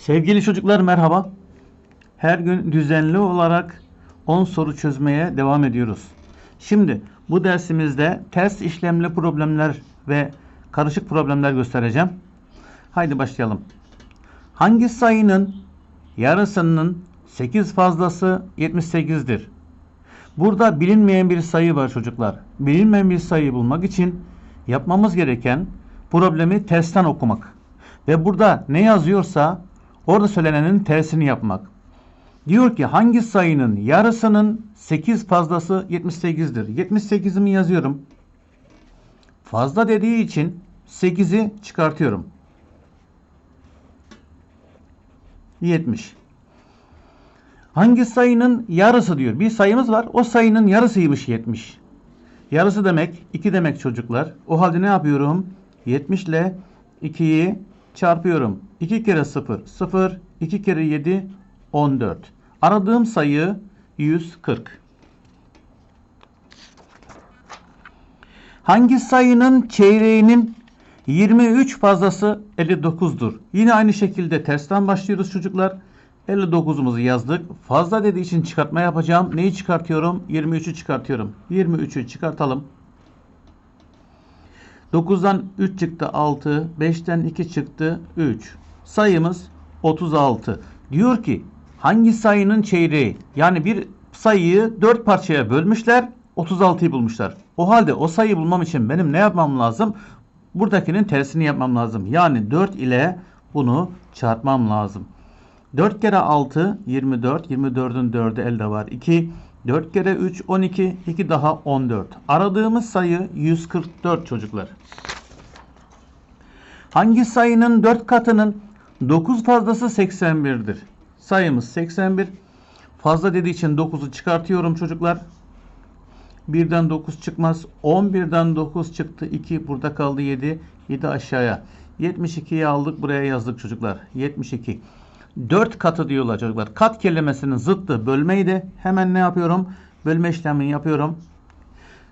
Sevgili çocuklar merhaba. Her gün düzenli olarak 10 soru çözmeye devam ediyoruz. Şimdi bu dersimizde ters işlemli problemler ve karışık problemler göstereceğim. Haydi başlayalım. Hangi sayının yarısının 8 fazlası 78'dir? Burada bilinmeyen bir sayı var çocuklar. Bilinmeyen bir sayıyı bulmak için yapmamız gereken problemi tersten okumak. Ve burada ne yazıyorsa orada söylenenin tersini yapmak. Diyor ki hangi sayının yarısının 8 fazlası 78'dir? 78'imi yazıyorum. Fazla dediği için 8'i çıkartıyorum. 70. Hangi sayının yarısı diyor. Bir sayımız var. O sayının yarısıymış 70. Yarısı demek 2 demek çocuklar. O halde ne yapıyorum? 70 ile 2'yi çarpıyorum. 2 kere 0 0 2 kere 7 14. Aradığım sayı 140. Hangi sayının çeyreğinin 23 fazlası 59'dur? Yine aynı şekilde tersten başlıyoruz çocuklar. 59'umuzu yazdık. Fazla dediği için çıkartma yapacağım. Neyi çıkartıyorum? 23'ü çıkartıyorum. 23'ü çıkartalım. 9'dan 3 çıktı 6. 5'ten 2 çıktı 3. Sayımız 36. Diyor ki hangi sayının çeyreği? Yani bir sayıyı 4 parçaya bölmüşler. 36'yı bulmuşlar. O halde o sayıyı bulmam için benim ne yapmam lazım? Buradakinin tersini yapmam lazım. Yani 4 ile bunu çarpmam lazım. 4 kere 6 24. 24'ün 4'ü elde var. 2 4 kere 3 12. 2 daha 14. Aradığımız sayı 144 çocuklar. Hangi sayının 4 katının 9 fazlası 81'dir? Sayımız 81. Fazla dediği için 9'u çıkartıyorum çocuklar. 1'den 9 çıkmaz. 11'den 9 çıktı. 2 burada kaldı 7. 7 aşağıya. 72'yi aldık buraya yazdık çocuklar. 72. 4 katı diyorlar çocuklar. Kat kelimesinin zıttı bölmeydi. Hemen ne yapıyorum? Bölme işlemini yapıyorum.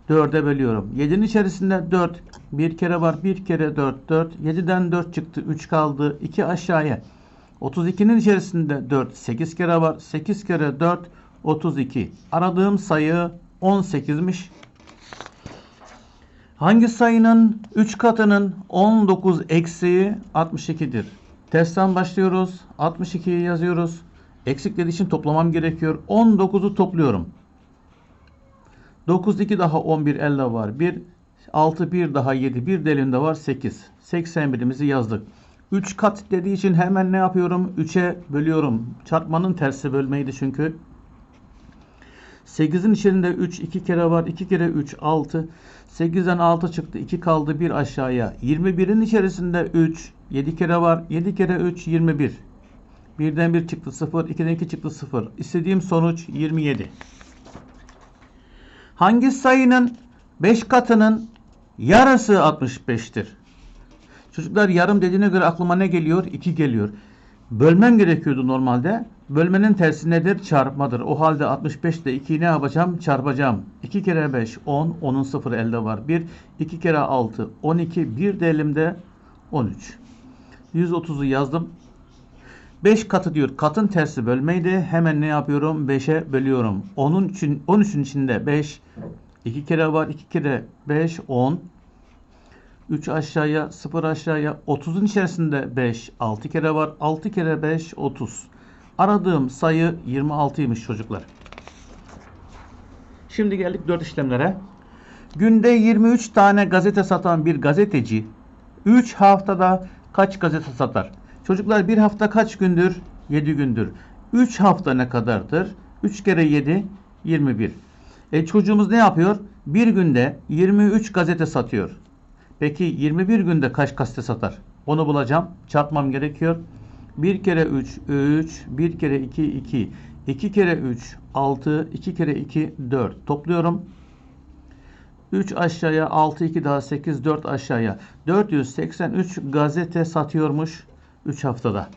4'e bölüyorum. 7'nin içerisinde 4. Bir kere var. Bir kere 4. 4. 7'den 4 çıktı. 3 kaldı. 2 aşağıya. 32'nin içerisinde 4. 8 kere var. 8 kere 4. 32. Aradığım sayı 18'miş. Hangi sayının 3 katının 19 eksiği 62'dir? Testten başlıyoruz. 62'yi yazıyoruz. Eksik dediği için toplamam gerekiyor. 19'u topluyorum. 9 2 daha 11 elde var. 1 6 1 daha 7 1 de elimde var 8. 81'imizi yazdık. 3 kat dediği için hemen ne yapıyorum? 3'e bölüyorum. Çarpmanın tersi bölmeydi çünkü. 8'in içerisinde 3 2 kere var. 2 kere 3 6. 8'den 6 çıktı. 2 kaldı 1 aşağıya. 21'in içerisinde 3 7 kere var. 7 kere 3 21. 1'den 1 çıktı 0. 2'den 2 çıktı 0. İstediğim sonuç 27. Hangi sayının 5 katının yarısı 65'tir? Çocuklar yarım dediğine göre aklıma ne geliyor? 2 geliyor. Bölmem gerekiyordu normalde. Bölmenin tersi nedir? Çarpmadır. O halde 65 ile 2'yi ne yapacağım? Çarpacağım. 2 kere 5 10. 10'un 0 elde var. 1. 2 kere 6 12. 1 de elimde 13. 130'u yazdım. 5 katı diyor. Katın tersi bölmeydi. Hemen ne yapıyorum? 5'e bölüyorum. 10'un için 13'ün içinde 5 2 kere var. 2 kere 5 10 3 aşağıya 0 aşağıya 30'un içerisinde 5 6 kere var. 6 kere 5 30. Aradığım sayı 26'ymış çocuklar. Şimdi geldik 4 işlemlere. Günde 23 tane gazete satan bir gazeteci 3 haftada kaç gazete satar? Çocuklar bir hafta kaç gündür? 7 gündür. 3 hafta ne kadardır? 3 kere 7 21. E çocuğumuz ne yapıyor? Bir günde 23 gazete satıyor. Peki 21 günde kaç gazete satar? Onu bulacağım. Çarpmam gerekiyor. 1 kere 3 3, 1 kere 2 2, 2 kere 3 6, 2 kere 2 4. Topluyorum. 3 aşağıya 6 2 daha 8 4 aşağıya 483 gazete satıyormuş 3 haftada.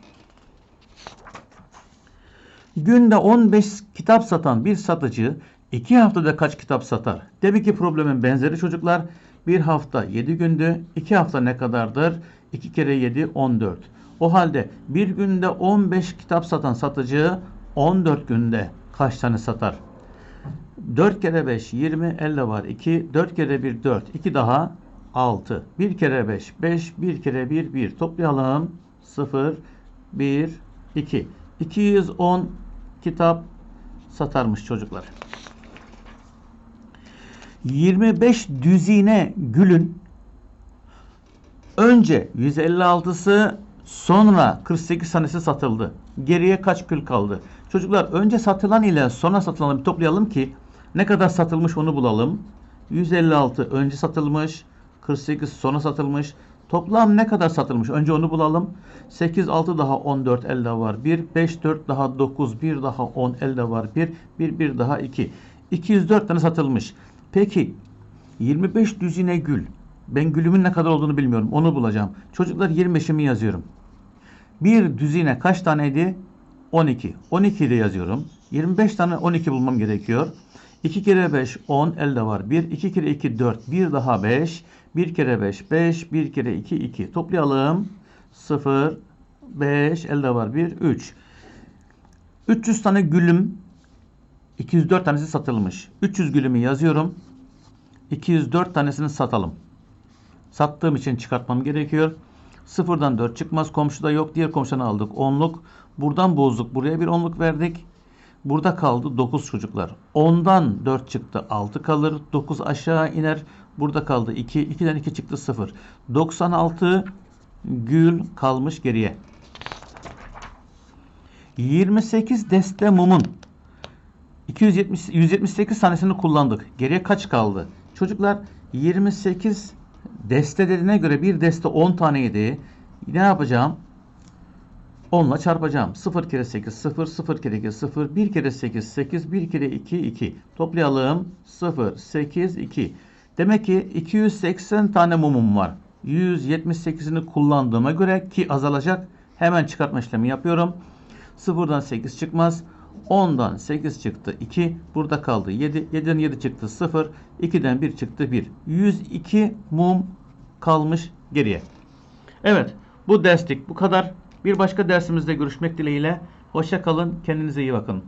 Günde 15 kitap satan bir satıcı 2 haftada kaç kitap satar? Demek ki problemin benzeri çocuklar. 1 hafta 7 gündü. 2 hafta ne kadardır? 2 kere 7 14. O halde bir günde 15 kitap satan satıcı 14 günde kaç tane satar? 4 kere 5 20 elde var 2 4 kere 1 4 2 daha 6 1 kere 5 5 1 kere 1 1 toplayalım. 0 1 2 210 kitap satarmış çocuklar. 25 düzine gülün. Önce 156'sı sonra 48 tanesi satıldı. Geriye kaç gül kaldı? Çocuklar önce satılan ile sonra satılanı bir toplayalım ki ne kadar satılmış onu bulalım. 156 önce satılmış, 48 sonra satılmış. Toplam ne kadar satılmış? Önce onu bulalım. 8, 6 daha 14 elde var. 1, 5, 4 daha 9, 1 daha 10 elde var. 1, 1, 1 daha 2. 204 tane satılmış. Peki 25 düzine gül. Ben gülümün ne kadar olduğunu bilmiyorum. Onu bulacağım. Çocuklar 25'imi yazıyorum. Bir düzine kaç taneydi? 12. 12 de yazıyorum. 25 tane 12 bulmam gerekiyor. 2 kere 5 10 elde var. 1 2 kere 2 4 1 daha 5 1 kere 5 5 1 kere 2 2 toplayalım. 0 5 elde var 1 3 300 tane gülüm 204 tanesi satılmış. 300 gülümü yazıyorum. 204 tanesini satalım. Sattığım için çıkartmam gerekiyor. Sıfırdan 4 çıkmaz. Komşuda yok. Diğer komşudan aldık. 10'luk. Buradan bozduk. Buraya bir 10'luk verdik. Burada kaldı 9 çocuklar. 10'dan 4 çıktı 6 kalır. 9 aşağı iner. Burada kaldı 2. 2'den 2 çıktı 0. 96 gül kalmış geriye. 28 deste mumun 270 178 tanesini kullandık. Geriye kaç kaldı? Çocuklar 28 deste dediğine göre bir deste 10 taneydi. Ne yapacağım? 10 ile çarpacağım. 0 kere 8 0 0 kere 2 0 1 kere 8 8 1 kere 2 2 toplayalım. 0 8 2 demek ki 280 tane mumum var. 178'ini kullandığıma göre ki azalacak. Hemen çıkartma işlemi yapıyorum. 0'dan 8 çıkmaz. 10'dan 8 çıktı 2 burada kaldı 7 7'den 7 çıktı 0 2'den 1 çıktı 1 102 mum kalmış geriye. Evet bu derslik bu kadar. Bir başka dersimizde görüşmek dileğiyle. Hoşça kalın. Kendinize iyi bakın.